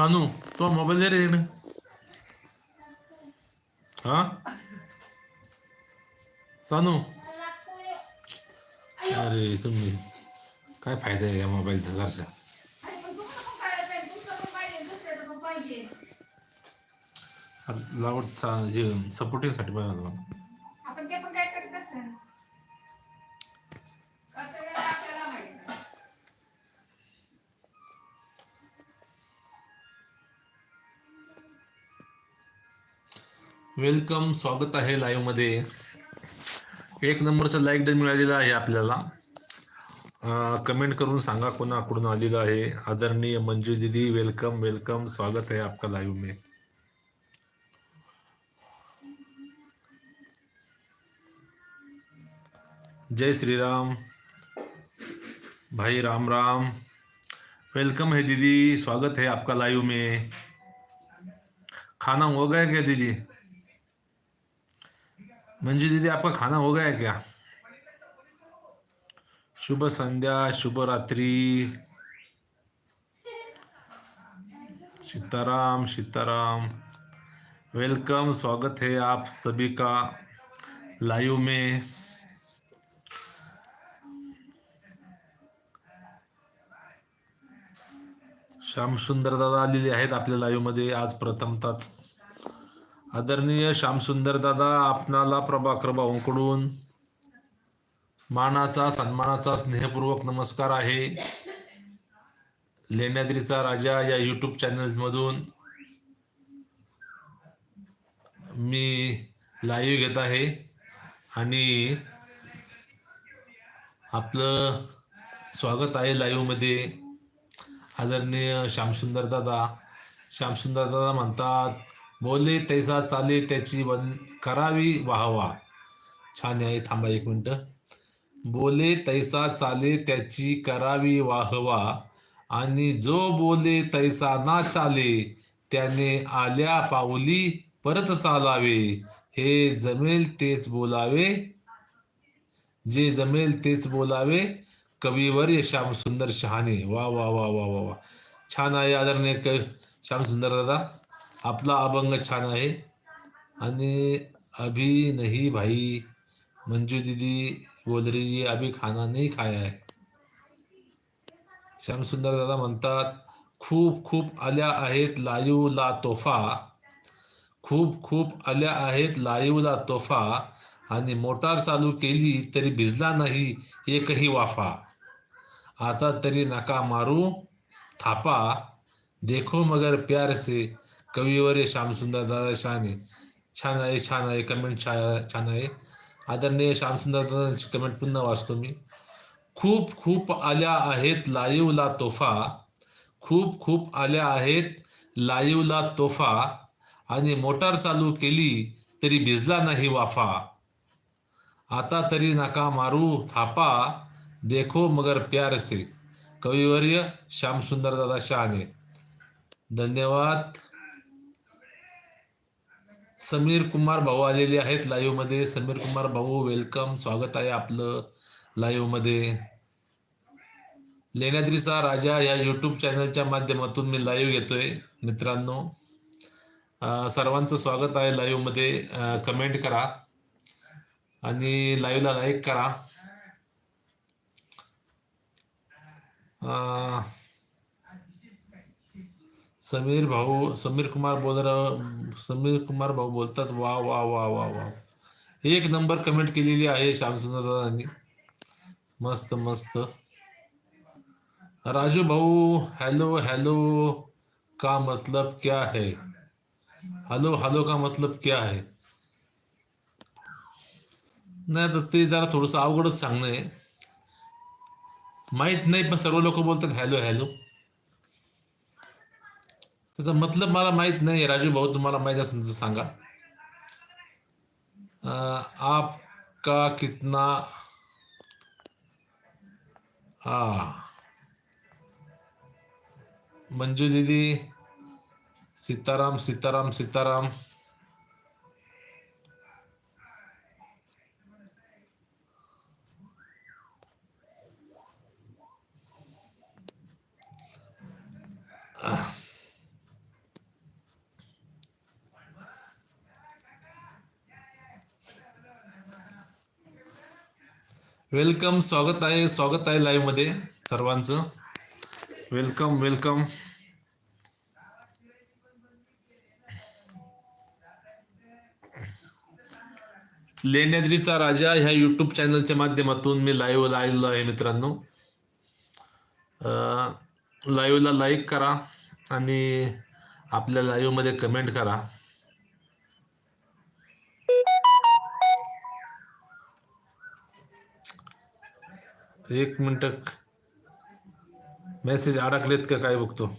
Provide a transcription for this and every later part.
सानू तो मोबाईल दे रे इकडे. हा सानू अरे तुम्ही काय फायदा आहे या मोबाईलचा घरचा लावडचा जे सपोर्टिंगसाठी बघा वेलकम स्वागत आहे लाईव्ह मध्ये. एक नंबरचं लाईक डन मिळालेलं आहे आपल्याला. कमेंट करून सांगा कोणाकडून आलेलं आहे. आदरणीय मंजू दिदी वेलकम वेलकम स्वागत है आपका लाइव में. जय श्री राम भाई राम राम. वेलकम है दीदी, स्वागत है आपका लाइव में. खाना हो गया क्या दीदी? मंजू दीदी आपका खाना हो गया क्या? शुभ संध्या शुभ रात्रि. सीताराम सीताराम. वेलकम स्वागत है आप सभी का लाइव में. श्याम सुंदर दादा आलेले आहेत आपल्या लाईव्हमध्ये. आज प्रथमताच आदरणीय श्यामसुंदर दादा आपणाला प्रभाकर भाऊंकडून मानाचा सन्मानाचा स्नेहपूर्वक नमस्कार आहे. लेण्याद्रीचा राजा या यूट्यूब चॅनलमधून मी लाईव्ह घेत आहे. आणि आपलं स्वागत आहे लाईव्हमध्ये आदरणीय श्यामसुंदर दादा. श्यामसुंदर दादा म्हणतात बोले तैसा चाले त्याची वन करावी वाहवा. छान आहे थांबा एक मिनटं. बोले तैसा चाले त्याची करावी वाहवा. आणि जो बोले तैसा ना चाले त्याने आल्या पाऊली परत चालावे. हे जमेल तेच बोलावे. जे जमेल तेच बोलावे. कविवर्य श्यामसुंदर शहाणे. वा वा वा वा वा वा. छान आहे आदरणीय क श्यामसुंदर दादा. आपला अभंग छान आहे. आणि अभी नहीं भाई मंजू दीदी बोल रही है अभी खाना नाही खाया है. श्यामसुंदर दादा म्हणतात खूप खूप आल्या आहेत लाईवला तोफा. खूप खूप आल्या आहेत लाईवला तोफा. आणि मोटार चालू केली तरी भिजला नाही एकही वाफा. आता तरी नका मारू थापा. देखो मगर प्यार से कविवर श्याम सुंदर दादा शहाणे. छान आहे छान आहे कमेंट छा छान आहे. आदरणीय श्यामसुंदर दादांची कमेंट पुन्हा वाचतो मी. खूप खूप आल्या आहेत लाईवला तोफा. खूप खूप आल्या आहेत लाईवला तोफा. आणि मोटार चालू केली तरी भिजला नाही वाफा. आता तरी नका मारू थापा. देखो मगर प्यार से. कविवर्य श्यामसुंदर दादा शहाणे. धन्यवाद. समीर कुमार भाऊ आलेले आहेत लाईव्हमध्ये. समीर कुमार भाऊ वेलकम स्वागत आहे आपलं लाईव्हमध्ये. लेण्याद्रीचा राजा या युट्यूब चॅनलच्या माध्यमातून मी लाईव्ह घेतोय मित्रांनो. सर्वांचं स्वागत आहे लाईव्हमध्ये. कमेंट करा आणि लाईव्हला लाईक करा. समीर भाऊ समीर कुमार बोल रहा समीर कुमार भाऊ बोलतात वा वा वा वा वा एक नंबर कमेंट केलेली आहे श्यामसुंदर दादांनी. मस्त मस्त. राजू भाऊ हॅलो हॅलो का मतलब क्या है? हॅलो हॅलो का मतलब क्या है? नाही तर ते जरा थोडंसं अवघडच सांगणं आहे. माहीत नाही पण सर्व लोक बोलतात हॅलो हॅलो. त्याचा मतलब मला माहीत नाही राजू भाऊ तुम्हाला माहीत असेल तर सांगा. आपका कितना? हा. मंजू दीदी सीताराम सीताराम सीताराम. वेलकम स्वागत आहे स्वागत आहे लाईव्हमध्ये सर्वांचं. Welcome welcome. लेण्याद्रीचा राजा ह्या युट्यूब चॅनलच्या माध्यमातून मी लाईव्ह आलेलो आहे मित्रांनो. लाईव्हला लाईक करा आणि आपल्या लाईव्हमध्ये कमेंट करा. एक मिनटं. मेसेज अडकलेत का काय बघतो?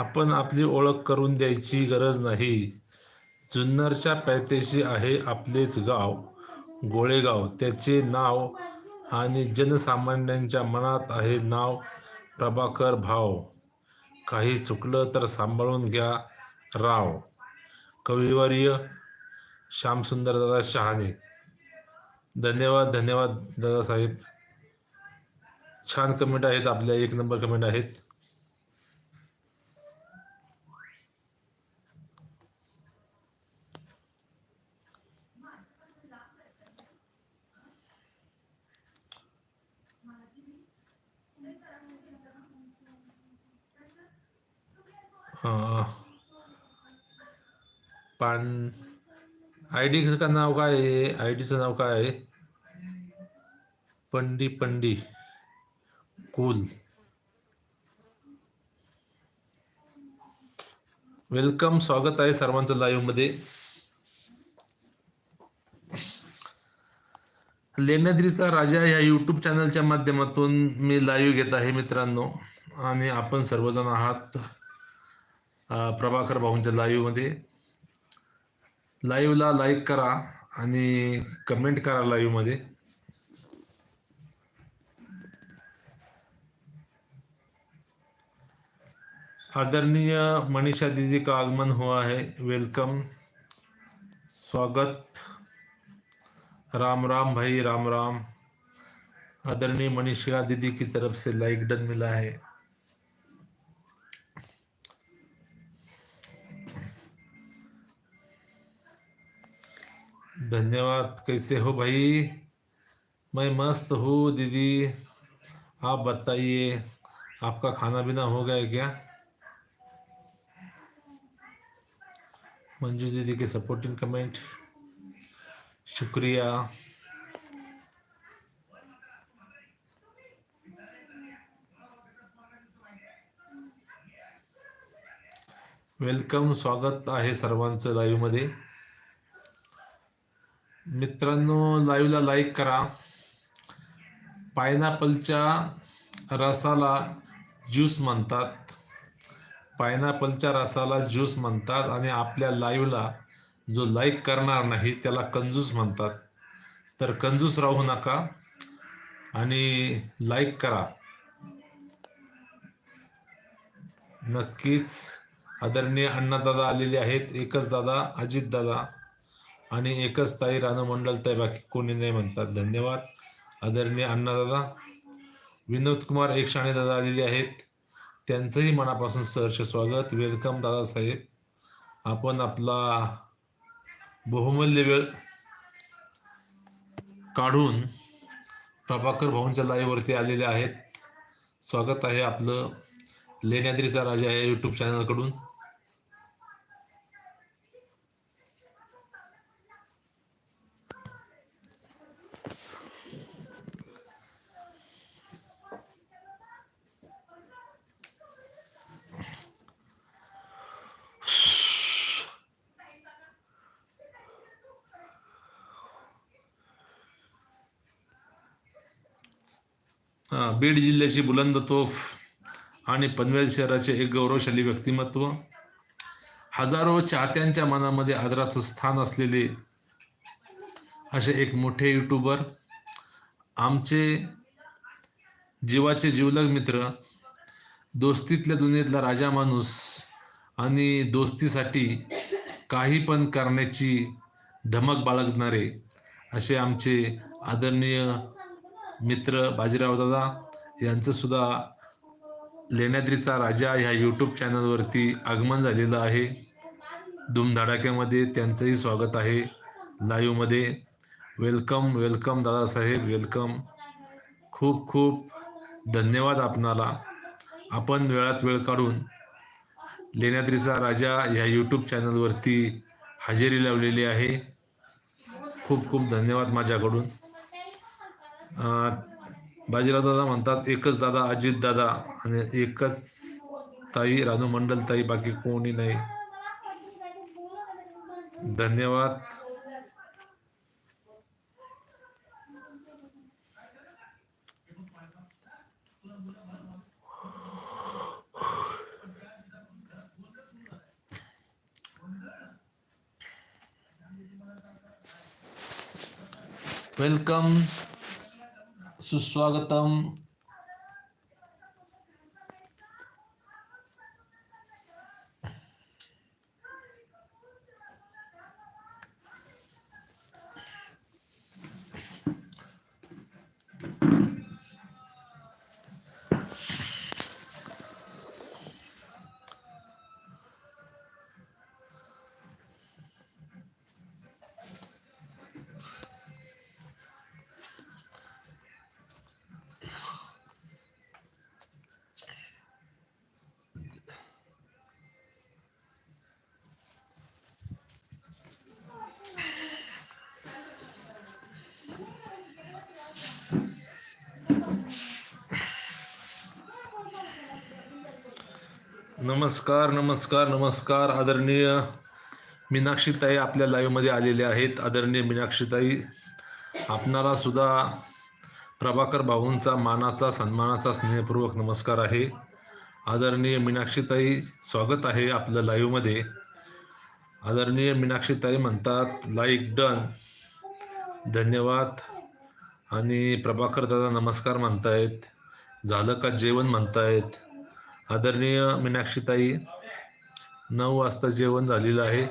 आपण आपली ओळख करून द्यायची गरज नाही. जुन्नरच्या पॅतेशी आहे आपलेच गाव गोळेगाव. त्याचे नाव आणि जनसामान्यांच्या मनात आहे नाव प्रभाकर भाव काही चुकलं तर सांभाळून घ्या राव. कविवर्य श्यामसुंदर दादा शहाणे. धन्यवाद धन्यवाद दादासाहेब. छान कमेंट आहेत आपल्या एक नंबर कमेंट आहेत. पान आय डी का नाव काय आहे? आय डीचं नाव काय आहे? पंडी पंडी कूल. वेलकम स्वागत आहे सर्वांचं लाईव्हमध्ये. लेण्याद्रीचा राजा या यूट्यूब चॅनलच्या माध्यमातून मी लाईव्ह घेत आहे मित्रांनो. आणि आपण सर्वजण आहात. प्रभाकर भाऊंच्या लाईव्हमध्ये लाईव्हला लाईक करा आणि कमेंट करा लाईव्हमध्ये आदरणीय मनीषा दीदी का आगमन हुआ है? वेलकम स्वागत. राम राम भाई राम राम. आदरणीय मनीषा दीदी की तरफ से लाइक डन मिला है। धन्यवाद। कैसे हो भाई? मैं मस्त हूँ दीदी। आप बताइए, आपका खाना पीना हो गया क्या? मंजू दीदी के सपोर्टिंग कमेंट शुक्रिया। वेलकम स्वागत आहे सर्वांचं लाईव्ह मध्ये. मित्रांनो लाईव्हला लाईक करा. पायनॅपलच्या रसाला ज्यूस म्हणतात. पायनॅपलच्या रसाला ज्यूस म्हणतात आणि आपल्या लाईव्हला जो लाईक करणार नाही त्याला कंजूस म्हणतात. तर कंजूस राहू नका आणि लाईक करा. नक्कीच आदरणीय अण्णादादा आलेले आहेत. एकच दादा अजित दादा आणि एकच ताई रानू मंडल ताई बाकी कोणी नाही म्हणतात. धन्यवाद. आदरणीय अण्णादादा विनोद कुमार एक शाणे दादा आलेले आहेत. त्यांचंही मनापासून सहर्ष स्वागत. वेलकम दादासाहेब आपण आपला बहुमूल्य वेळ काढून प्रभाकर भाऊंच्या लाईव्हवरती आलेले आहेत. स्वागत आहे आपलं लेण्याद्रीचा राजा या यूट्यूब चॅनलकडून बीड जिल्ह्याची बुलंद तोफ आणि पनवेल शहराचे एक गौरवशाली व्यक्तिमत्व. हजारो चाहत्यांच्या मनामध्ये आदराचं स्थान असलेले असे एक मोठे यूट्यूबर आमचे जीवाचे जिवलग मित्र दोस्तीतल्या दुनियेतला राजा माणूस आणि दोस्तीसाठी काही पण करण्याची धमक बाळगणारे असे आमचे आदरणीय मित्र बाजीराव दादा यांचं सुद्धा लेण्याद्रीचा राजा ह्या यूट्यूब चॅनलवरती आगमन झालेलं आहे. धूमधडाक्यामध्ये त्यांचंही स्वागत आहे. लाईव्हमध्ये वेलकम वेलकम दादासाहेब वेलकम खूप खूप धन्यवाद आपणाला. आपण वेळात वेळ काढून लेण्याद्रीचा राजा ह्या यूट्यूब चॅनलवरती हजेरी लावलेली आहे. खूप खूप धन्यवाद माझ्याकडून. बाजीराव दादा म्हणतात एकच दादा अजित दादा आणि एकच ताई रानू मंडल ताई बाकी कोणी नाही. धन्यवाद. वेलकम. सुस्वागतम नमस्कार नमस्कार नमस्कार आदरणीय मीनाक्षीताई आपल्या लाईव्हमध्ये आलेले आहेत. आदरणीय मीनाक्षीताई आपणाला सुद्धा प्रभाकर भाऊंचा मानाचा सन्मानाचा स्नेहपूर्वक नमस्कार आहे. आदरणीय मीनाक्षीताई स्वागत आहे आपलं लाईव्हमध्ये आदरणीय मीनाक्षीताई म्हणतात लाईक डन धन्यवाद. आणि प्रभाकर दादा नमस्कार म्हणतायत. झालं का जेवण म्हणतायत? आदरणीय मीनाक्षीताई नऊ वाजता जेवण झालेलं आहे.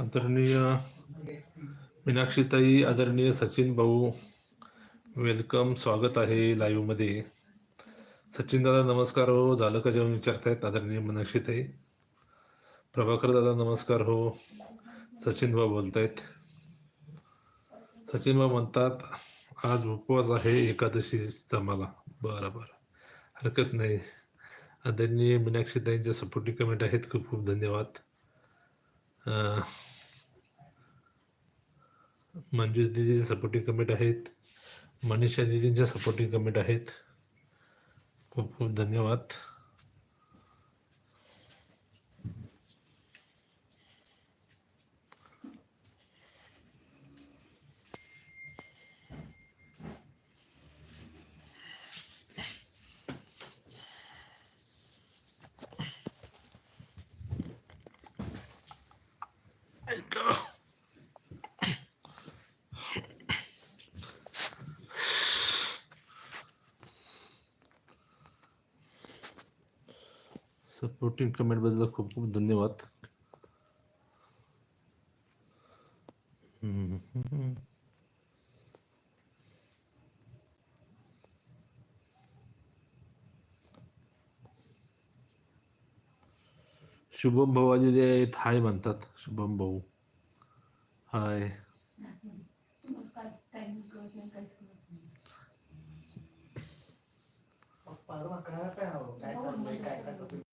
आदरणीय मीनाक्षीताई आदरणीय सचिन भाऊ वेलकम स्वागत आहे लाईव्हमध्ये सचिन दादा नमस्कार हो. झालं का जेवण विचारतायत आदरणीय मीनाक्षीताई? प्रभाकर दादा नमस्कार हो. सचिन भाऊ बोलतायत. सचिन भाऊ म्हणतात आज उपवास आहे एकादशी जमाला बरं बरं. हरकत नाही. आदरणीय मीनाक्षीताईंच्या सपोर्टिंग कमेंट आहेत. खूप खूप धन्यवाद. अं, दिदीचे सपोर्टिंग कमेंट आहेत. मनीषा दिदींच्या सपोर्टिंग कमेंट आहेत. खूप खूप धन्यवाद. सपोर्टिंग कमेंटबद्दल खूप खूप धन्यवाद। शुभम भाऊ अजित थाय म्हणतात शुभम भाऊ हाय काय